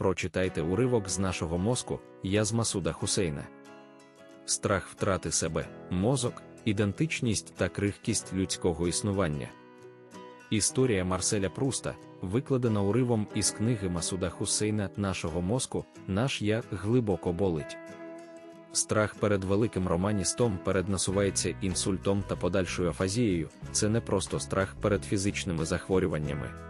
Прочитайте уривок з нашого мозку, я з Масуда Хусейна. Страх втрати себе, мозок, ідентичність та крихкість людського існування. Історія Марселя Пруста, викладена уривом із книги Масуда Хусейна нашого мозку, наш я глибоко болить. Страх перед великим романістом перед насувається інсультом та подальшою афазією, це не просто страх перед фізичними захворюваннями.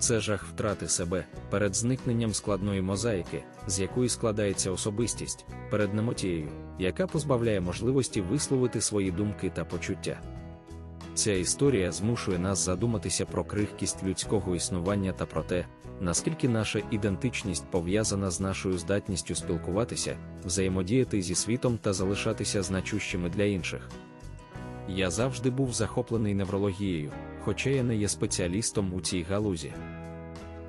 Це жах втрати себе перед зникненням складної мозаїки, з якої складається особистість, перед немотією, яка позбавляє можливості висловити свої думки та почуття. Ця історія змушує нас задуматися про крихкість людського існування та про те, наскільки наша ідентичність пов'язана з нашою здатністю спілкуватися, взаємодіяти зі світом та залишатися значущими для інших. Я завжди був захоплений неврологією, хоча я не є спеціалістом у цій галузі.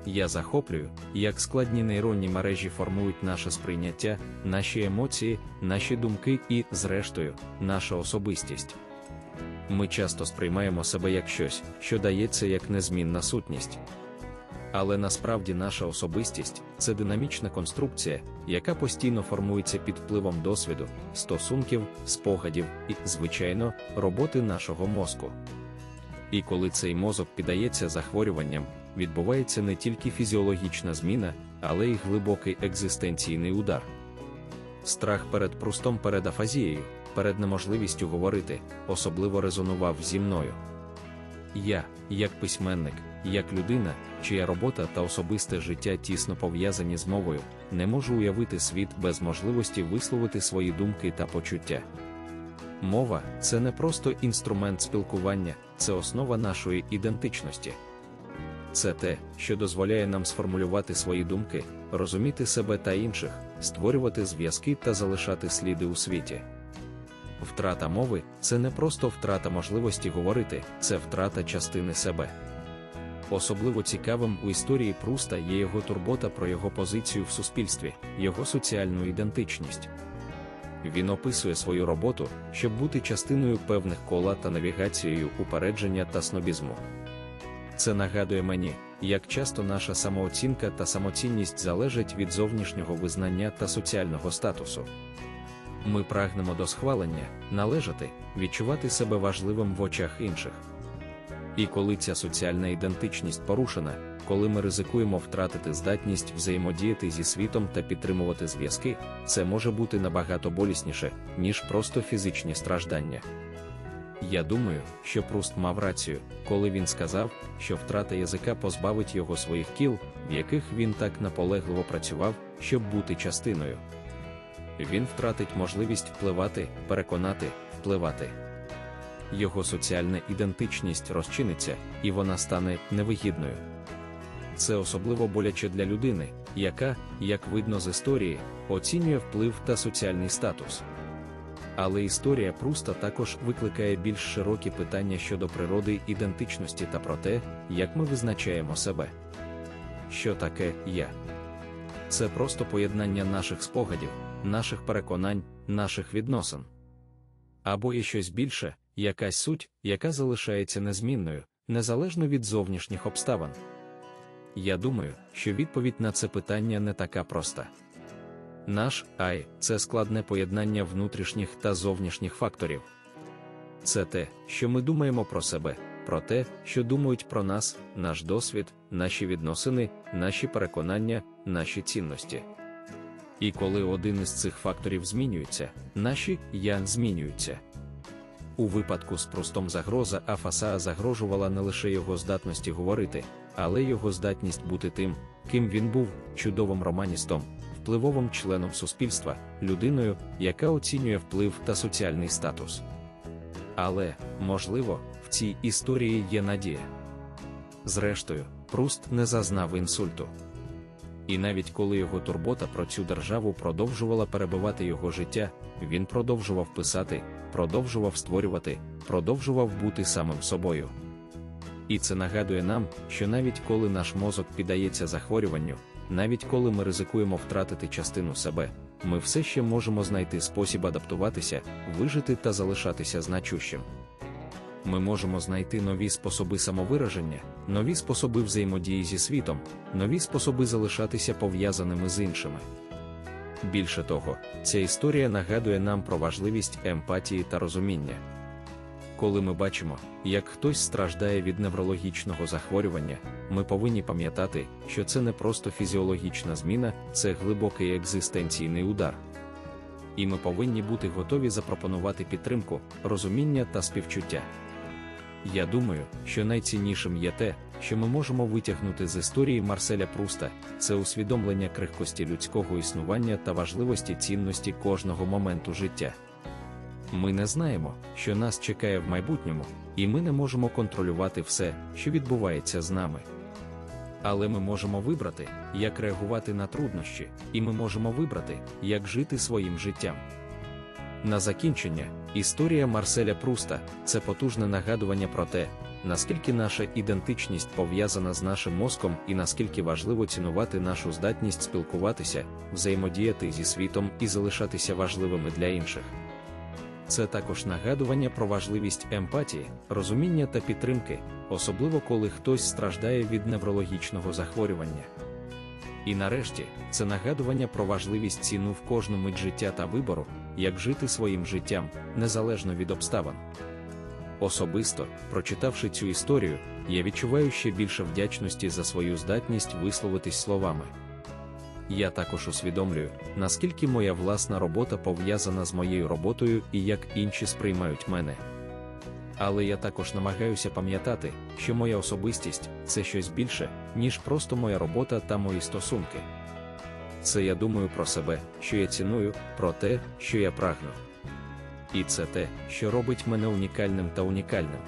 Я захоплюю, як складні нейронні мережі формують наше сприйняття, наші емоції, наші думки і, зрештою, наша особистість. Ми часто сприймаємо себе як щось, що дається як незмінна сутність. Але насправді наша особистість це динамічна конструкція, яка постійно формується під впливом досвіду, стосунків, спогадів і, звичайно, роботи нашого мозку. І коли цей мозок піддається захворюванням, відбувається не тільки фізіологічна зміна, але й глибокий екзистенційний удар. Страх перед прустом перед афазією, перед неможливістю говорити, особливо резонував зі мною. Я, як письменник, як людина, чия робота та особисте життя тісно пов'язані з мовою, не можу уявити світ без можливості висловити свої думки та почуття. Мова це не просто інструмент спілкування, це основа нашої ідентичності. Це те, що дозволяє нам сформулювати свої думки, розуміти себе та інших, створювати зв'язки та залишати сліди у світі. Втрата мови це не просто втрата можливості говорити, це втрата частини себе. Особливо цікавим у історії Пруста є його турбота про його позицію в суспільстві, його соціальну ідентичність. Він описує свою роботу, щоб бути частиною певних кола та навігацією упередження та снобізму. Це нагадує мені, як часто наша самооцінка та самоцінність залежать від зовнішнього визнання та соціального статусу. Ми прагнемо до схвалення, належати, відчувати себе важливим в очах інших. І коли ця соціальна ідентичність порушена, коли ми ризикуємо втратити здатність взаємодіяти зі світом та підтримувати зв'язки, це може бути набагато болісніше, ніж просто фізичні страждання. Я думаю, що Пруст мав рацію, коли він сказав, що втрата язика позбавить його своїх кіл, в яких він так наполегливо працював, щоб бути частиною. Він втратить можливість впливати, переконати, впливати. Його соціальна ідентичність розчиниться, і вона стане невигідною. Це особливо боляче для людини, яка, як видно з історії, оцінює вплив та соціальний статус. Але історія Пруста також викликає більш широкі питання щодо природи ідентичності та про те, як ми визначаємо себе. Що таке я? Це просто поєднання наших спогадів, наших переконань, наших відносин. Або є щось більше, якась суть, яка залишається незмінною, незалежно від зовнішніх обставин. Я думаю, що відповідь на це питання не така проста. Наш ай це складне поєднання внутрішніх та зовнішніх факторів. Це те, що ми думаємо про себе, про те, що думають про нас, наш досвід, наші відносини, наші переконання, наші цінності. І коли один із цих факторів змінюється, наші я змінюються. У випадку з простом загроза Афаса загрожувала не лише його здатності говорити, але й його здатність бути тим, ким він був, чудовим романістом, впливовим членом суспільства, людиною, яка оцінює вплив та соціальний статус. Але, можливо, в цій історії є надія. Зрештою, Пруст не зазнав інсульту. І навіть коли його турбота про цю державу продовжувала перебивати його життя, він продовжував писати, продовжував створювати, продовжував бути самим собою. І це нагадує нам, що навіть коли наш мозок піддається захворюванню, навіть коли ми ризикуємо втратити частину себе, ми все ще можемо знайти спосіб адаптуватися, вижити та залишатися значущим. Ми можемо знайти нові способи самовираження, нові способи взаємодії зі світом, нові способи залишатися пов'язаними з іншими. Більше того, ця історія нагадує нам про важливість емпатії та розуміння. Коли ми бачимо, як хтось страждає від неврологічного захворювання, ми повинні пам'ятати, що це не просто фізіологічна зміна, це глибокий екзистенційний удар. І ми повинні бути готові запропонувати підтримку, розуміння та співчуття. Я думаю, що найціннішим є те, що ми можемо витягнути з історії Марселя Пруста, це усвідомлення крихкості людського існування та важливості цінності кожного моменту життя. Ми не знаємо, що нас чекає в майбутньому, і ми не можемо контролювати все, що відбувається з нами. Але ми можемо вибрати, як реагувати на труднощі, і ми можемо вибрати, як жити своїм життям. На закінчення, історія Марселя Пруста це потужне нагадування про те, наскільки наша ідентичність пов'язана з нашим мозком і наскільки важливо цінувати нашу здатність спілкуватися, взаємодіяти зі світом і залишатися важливими для інших. Це також нагадування про важливість емпатії, розуміння та підтримки, особливо коли хтось страждає від неврологічного захворювання. І нарешті, це нагадування про важливість ціну в кожну мить життя та вибору, як жити своїм життям, незалежно від обставин. Особисто, прочитавши цю історію, я відчуваю ще більше вдячності за свою здатність висловитись словами. Я також усвідомлюю, наскільки моя власна робота пов'язана з моєю роботою і як інші сприймають мене. Але я також намагаюся пам'ятати, що моя особистість це щось більше, ніж просто моя робота та мої стосунки. Це я думаю про себе, що я ціную, про те, що я прагну. І це те, що робить мене унікальним та унікальним.